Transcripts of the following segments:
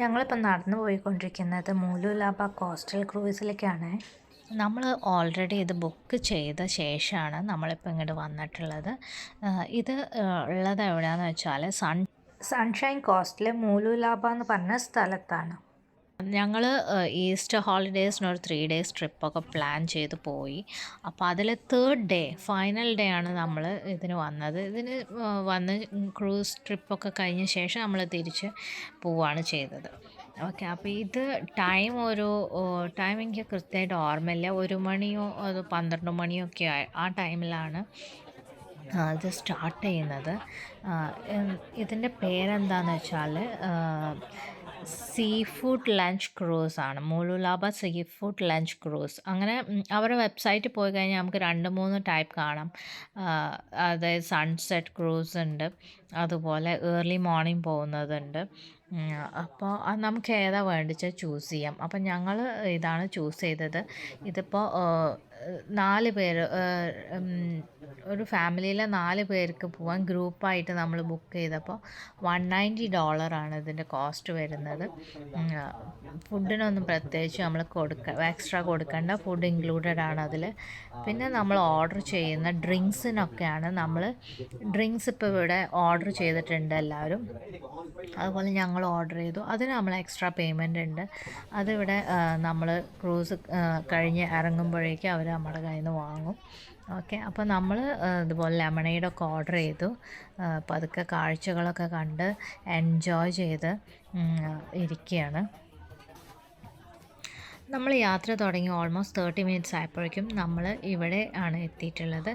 ഞങ്ങളിപ്പോൾ നടന്നു പോയിക്കൊണ്ടിരിക്കുന്നത് മൂലൂലാബ കോസ്റ്റൽ ക്രൂയിസിലേക്കാണ്. നമ്മൾ ഓൾറെഡി ഇത് ബുക്ക് ചെയ്ത ശേഷമാണ് നമ്മളിപ്പോൾ ഇങ്ങോട്ട് വന്നിട്ടുള്ളത്. ഇത് ഉള്ളത് എവിടെയാണെന്ന് വെച്ചാൽ സൺ സൺഷൈൻ കോസ്റ്റിലെ മൂലൂലാബ എന്ന് പറഞ്ഞ സ്ഥലത്താണ്. ഞങ്ങൾ ഈസ്റ്റർ ഹോളിഡേയ്സിന് ഒരു ത്രീ ഡേയ്സ് ട്രിപ്പൊക്കെ പ്ലാൻ ചെയ്ത് പോയി. അപ്പോൾ അതിൽ തേർഡ് ഡേ ഫൈനൽ ഡേ ആണ് നമ്മൾ ഇതിന് വന്നത്. ഇതിന് വന്ന് ക്രൂസ് ട്രിപ്പൊക്കെ കഴിഞ്ഞ ശേഷം നമ്മൾ തിരിച്ച് പോവുകയാണ് ചെയ്തത്. ഓക്കെ അപ്പോൾ ഇത് ടൈം ഒരു ടൈം എനിക്ക് കൃത്യമായിട്ട് ഓർമ്മയില്ല. ഒരു മണിയോ അത് പന്ത്രണ്ട് മണിയോ ഒക്കെ ആ ടൈമിലാണ് ഇത് സ്റ്റാർട്ട് ചെയ്യുന്നത്. ഇതിന്റെ പേരെന്താണെന്ന് വെച്ചാൽ സീ ഫുഡ് ലഞ്ച് ക്രൂസ് ആണ്. Mooloolaba sea food lunch cruise. അങ്ങനെ അവരുടെ വെബ്സൈറ്റിൽ പോയി കഴിഞ്ഞാൽ നമുക്ക് രണ്ട് മൂന്ന് ടൈപ്പ് കാണാം. അതായത് സൺസെറ്റ് ക്രൂസ് ഉണ്ട്. അതുപോലെ ഏർലി മോർണിംഗ് പോകുന്നതുണ്ട് അപ്പോൾ നമുക്ക് ഏതാ വേണ്ടിച്ചാൽ ചൂസ് ചെയ്യാം. അപ്പം ഞങ്ങൾ ഇതാണ് ചൂസ് ചെയ്തത്. ഇതിപ്പോൾ നാല് പേര് ഒരു ഫാമിലിയിലെ നാല് പേർക്ക് പോകാൻ ഗ്രൂപ്പായിട്ട് നമ്മൾ ബുക്ക് ചെയ്തപ്പോൾ വൺ നയന്റി ഡോളറാണ് ഇതിന്റെ കോസ്റ്റ് വരുന്നത്. ഫുഡിനൊന്നും പ്രത്യേകിച്ച് നമ്മൾ കൊടുക്ക എക്സ്ട്രാ കൊടുക്കേണ്ട. ഫുഡ് ഇൻക്ലൂഡഡ് ആണ് അതിൽ പിന്നെ നമ്മൾ ഓർഡർ ചെയ്യുന്ന ഡ്രിങ്ക്സിനൊക്കെയാണ് നമ്മൾ ഡ്രിങ്ക്സ് ഇപ്പോൾ ഇവിടെ ഓർഡർ ചെയ്തിട്ടുണ്ട് എല്ലാവരും. അതുപോലെ ഞങ്ങൾ ഓർഡർ ചെയ്തു. അതിന് നമ്മൾ എക്സ്ട്രാ പേയ്മെന്റ് ഉണ്ട്. അതിവിടെ നമ്മൾ ക്രൂസ് കഴിഞ്ഞ് ഇറങ്ങുമ്പോഴേക്കും അവർ നമ്മുടെ കയ്യിൽ നിന്ന് വാങ്ങും. ഓക്കെ. അപ്പോൾ നമ്മൾ ഇതുപോലെ ലെമണേഡൊക്കെ ഓർഡർ ചെയ്തു. പതുക്കെ കാഴ്ചകളൊക്കെ കണ്ട് എൻജോയ് ചെയ്ത് ഇരിക്കുകയാണ് നമ്മൾ യാത്ര തുടങ്ങി ഓൾമോസ്റ്റ് തേർട്ടി മിനിറ്റ്സ് ആയപ്പോഴേക്കും നമ്മൾ ഇവിടെ ആണ് എത്തിയിട്ടുള്ളത്.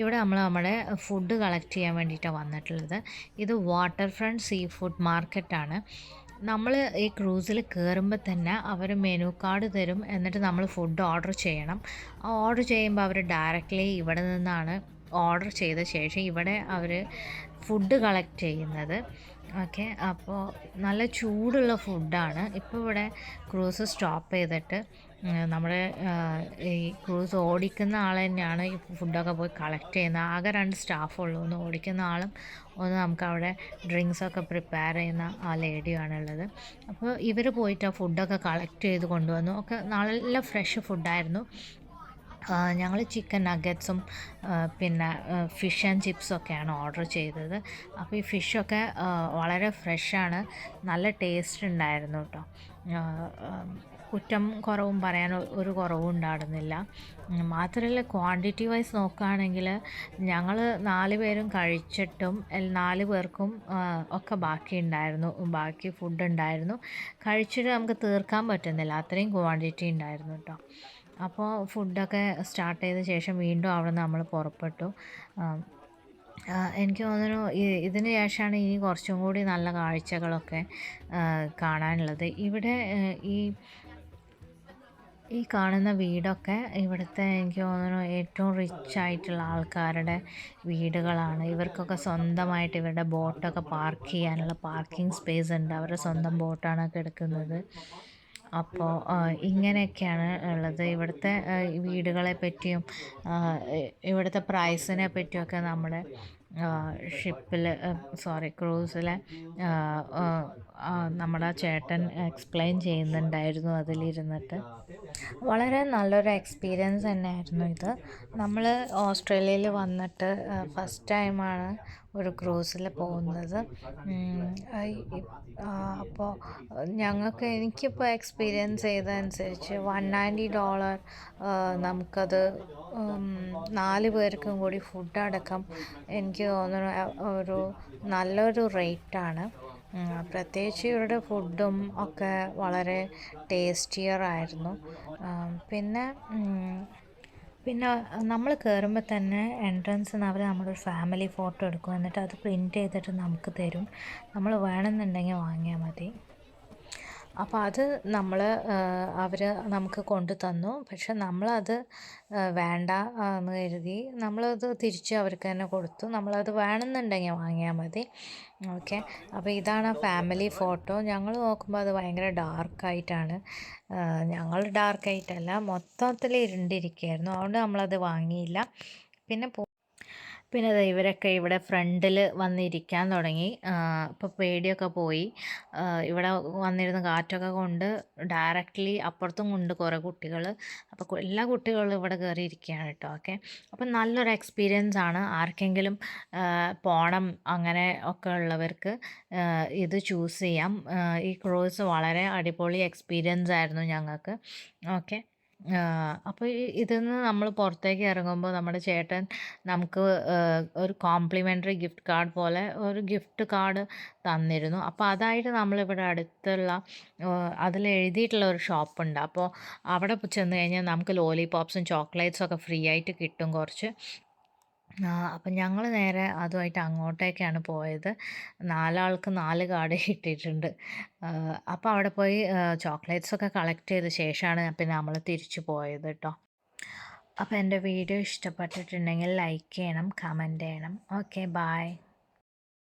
ഇവിടെ നമ്മൾ നമ്മുടെ ഫുഡ് കളക്ട് ചെയ്യാൻ വേണ്ടിയിട്ടാണ് വന്നിട്ടുള്ളത്. ഇത് വാട്ടർ ഫ്രണ്ട് സീ ഫുഡ് മാർക്കറ്റാണ്. നമ്മൾ ഈ ക്രൂസിൽ കയറുമ്പോൾ തന്നെ അവർ മെനു കാർഡ് തരും എന്നിട്ട് നമ്മൾ ഫുഡ് ഓർഡർ ചെയ്യണം. ഓർഡർ ചെയ്യുമ്പോൾ അവർ ഡയറക്റ്റ്ലി ഇവിടെ നിന്നാണ് ഓർഡർ ചെയ്ത ശേഷം ഇവിടെ അവർ ഫുഡ് കളക്ട് ചെയ്യുന്നത്. ഓക്കെ അപ്പോൾ നല്ല ചൂടുള്ള ഫുഡാണ് ഇപ്പോൾ ഇവിടെ ക്രൂസ് സ്റ്റോപ്പ് ചെയ്തിട്ട് നമ്മുടെ ഈ ക്രൂസ് ഓടിക്കുന്ന ആൾ തന്നെയാണ് ഈ ഫുഡൊക്കെ പോയി കളക്ട് ചെയ്യുന്നത്. ആകെ രണ്ട് സ്റ്റാഫുള്ളൂ ഒന്ന് ഓടിക്കുന്ന ആളും ഒന്ന് നമുക്ക് അവിടെ ഡ്രിങ്ക്സൊക്കെ പ്രിപ്പയർ ചെയ്യുന്ന ആ ലേഡിയാണുള്ളത് അപ്പോൾ ഇവർ പോയിട്ട് ആ ഫുഡൊക്കെ കളക്ട് ചെയ്ത് കൊണ്ടുവന്നു. ഒക്കെ നല്ല ഫ്രഷ് ഫുഡായിരുന്നു ഞങ്ങൾ ചിക്കൻ നഗറ്റ്സും പിന്നെ ഫിഷ് ആൻഡ് ചിപ്സൊക്കെയാണ് ഓർഡർ ചെയ്തത്. അപ്പോൾ ഈ ഫിഷൊക്കെ വളരെ ഫ്രഷാണ് നല്ല ടേസ്റ്റ് ഉണ്ടായിരുന്നു കേട്ടോ കുറ്റം കുറവും പറയാൻ ഒരു കുറവും ഉണ്ടായിരുന്നില്ല. മാത്രമല്ല ക്വാണ്ടിറ്റി വൈസ് നോക്കുകയാണെങ്കിൽ ഞങ്ങൾ നാല് പേരും കഴിച്ചിട്ടും നാല് പേർക്കും ഒക്കെ ബാക്കി ഉണ്ടായിരുന്നു. ബാക്കി ഫുഡ് ഉണ്ടായിരുന്നു. കഴിച്ചിട്ട് നമുക്ക് തീർക്കാൻ പറ്റുന്നില്ല. അത്രയും ക്വാണ്ടിറ്റി ഉണ്ടായിരുന്നു കേട്ടോ അപ്പോൾ ഫുഡൊക്കെ സ്റ്റാർട്ട് ചെയ്ത ശേഷം വീണ്ടും അവിടെ നിന്ന് നമ്മൾ പുറപ്പെട്ടു എനിക്ക് തോന്നുന്നു ഇതിന് ശേഷമാണ് ഇനി കുറച്ചും കൂടി നല്ല കാഴ്ചകളൊക്കെ കാണാനുള്ളത്. ഇവിടെ ഈ ഈ കാണുന്ന വീടൊക്കെ ഇവിടുത്തെ എനിക്ക് തോന്നുന്നു ഏറ്റവും റിച്ച് ആയിട്ടുള്ള ആൾക്കാരുടെ വീടുകളാണ്. ഇവർക്കൊക്കെ സ്വന്തമായിട്ട് ഇവരുടെ ബോട്ടൊക്കെ പാർക്ക് ചെയ്യാനുള്ള പാർക്കിംഗ് സ്പേസ് ഉണ്ട്. അവരുടെ സ്വന്തം ബോട്ടാണ് കിടക്കുന്നത് അപ്പോൾ ഇങ്ങനെയൊക്കെയാണ് ഉള്ളത്. ഇവിടുത്തെ വീടുകളെ പറ്റിയും ഇവിടുത്തെ പ്രൈസിനെ പറ്റിയൊക്കെ നമ്മുടെ ഷിപ്പിൽ സോറി ക്രൂസിലെ നമ്മുടെ ചേട്ടൻ എക്സ്പ്ലെയിൻ ചെയ്യുന്നുണ്ടായിരുന്നു അതിലിരുന്നിട്ട്. വളരെ നല്ലൊരു എക്സ്പീരിയൻസ് തന്നെയായിരുന്നു ഇത്. നമ്മൾ ഓസ്ട്രേലിയയിൽ വന്നിട്ട് ഫസ്റ്റ് ടൈമാണ് ഒരു ക്രൂസിൽ പോകുന്നത്. അപ്പോൾ ഞങ്ങൾക്ക് എനിക്കിപ്പോൾ എക്സ്പീരിയൻസ് ചെയ്തതനുസരിച്ച് വൺ നയന്റി ഡോളർ നമുക്കത് നാല് പേർക്കും കൂടി ഫുഡ് അടക്കം എനിക്ക് തോന്നുന്നു ഒരു നല്ലൊരു റേറ്റാണ് പ്രത്യേകിച്ച് ഇവരുടെ ഫുഡും ഒക്കെ വളരെ ടേസ്റ്റിയർ ആയിരുന്നു. പിന്നെ പിന്നെ നമ്മൾ കയറുമ്പോൾ തന്നെ എൻട്രൻസിൽ അവർ നമ്മുടെ ഒരു ഫാമിലി ഫോട്ടോ എടുക്കും. എന്നിട്ട് അത് പ്രിന്റ് ചെയ്തിട്ട് നമുക്ക് തരും. നമ്മൾ വേണമെന്നുണ്ടെങ്കിൽ വാങ്ങിയാൽ മതി. അപ്പോൾ അത് നമ്മൾ അവർ നമുക്ക് കൊണ്ടു തന്നു. പക്ഷെ നമ്മളത് വേണ്ട എന്ന് കരുതി നമ്മളത് തിരിച്ച് അവർക്ക് തന്നെ കൊടുത്തു. നമ്മളത് വേണമെന്നുണ്ടെങ്കിൽ വാങ്ങിയാൽ മതി. ഓക്കെ. അപ്പോൾ ഇതാണ് ഫാമിലി ഫോട്ടോ. ഞങ്ങൾ നോക്കുമ്പോൾ അത് ഭയങ്കര ഡാർക്കായിട്ടാണ് ഞങ്ങൾ ഡാർക്കായിട്ടല്ല മൊത്തത്തിൽ ഇരുണ്ടിരിക്കുകയായിരുന്നു. അതുകൊണ്ട് നമ്മളത് വാങ്ങിയില്ല. പിന്നെ പിന്നെ ദേ ഇവരൊക്കെ ഇവിടെ ഫ്രണ്ടിൽ വന്നിരിക്കാൻ തുടങ്ങി. ഇപ്പോൾ പേടിയൊക്കെ പോയി. ഇവിടെ വന്നിരുന്ന കാറ്റൊക്കെ കൊണ്ട് ഡയറക്റ്റ്ലി അപ്പുറത്തും കൊണ്ട് കുറേ കുട്ടികൾ അപ്പോൾ എല്ലാ കുട്ടികളും ഇവിടെ കയറി ഇരിക്കുകയാണ് കേട്ടോ. ഓക്കെ. അപ്പം നല്ലൊരു എക്സ്പീരിയൻസ് ആണ് ആർക്കെങ്കിലും പോണം അങ്ങനെ ഒക്കെ ഉള്ളവർക്ക് ഇത് ചൂസ് ചെയ്യാം. ഈ ക്രൂസ് വളരെ അടിപൊളി എക്സ്പീരിയൻസ് ആയിരുന്നു ഞങ്ങൾക്ക്. ഓക്കെ. അപ്പോൾ ഇതിൽ നിന്ന് നമ്മൾ പുറത്തേക്ക് ഇറങ്ങുമ്പോൾ നമ്മുടെ ചേട്ടൻ നമുക്ക് ഒരു കോംപ്ലിമെന്ററി ഗിഫ്റ്റ് കാർഡ് പോലെ ഒരു ഗിഫ്റ്റ് കാർഡ് തന്നിരുന്നു. അപ്പോൾ അതായിട്ട് നമ്മളിവിടെ അടുത്തുള്ള അതിൽ എഴുതിയിട്ടുള്ള ഒരു ഷോപ്പുണ്ട്. അപ്പോൾ അവിടെ ചെന്ന് കഴിഞ്ഞാൽ നമുക്ക് ലോലിപോപ്സും ചോക്ലേറ്റ്സും ഒക്കെ ഫ്രീ ആയിട്ട് കിട്ടും കുറച്ച്. അപ്പം ഞങ്ങൾ നേരെ അതുമായിട്ട് അങ്ങോട്ടേക്കാണ് പോയത്. നാലാൾക്ക് നാല് കാർഡ് കിട്ടിയിട്ടുണ്ട്. അപ്പോൾ അവിടെ പോയി ചോക്ലേറ്റ്സ് ഒക്കെ കളക്ട് ചെയ്ത ശേഷമാണ് പിന്നെ നമ്മൾ തിരിച്ചു പോയത് കേട്ടോ അപ്പോൾ എന്റെ വീഡിയോ ഇഷ്ടപ്പെട്ടിട്ടുണ്ടെങ്കിൽ ലൈക്ക് ചെയ്യണം കമന്റ് ചെയ്യണം. Okay bye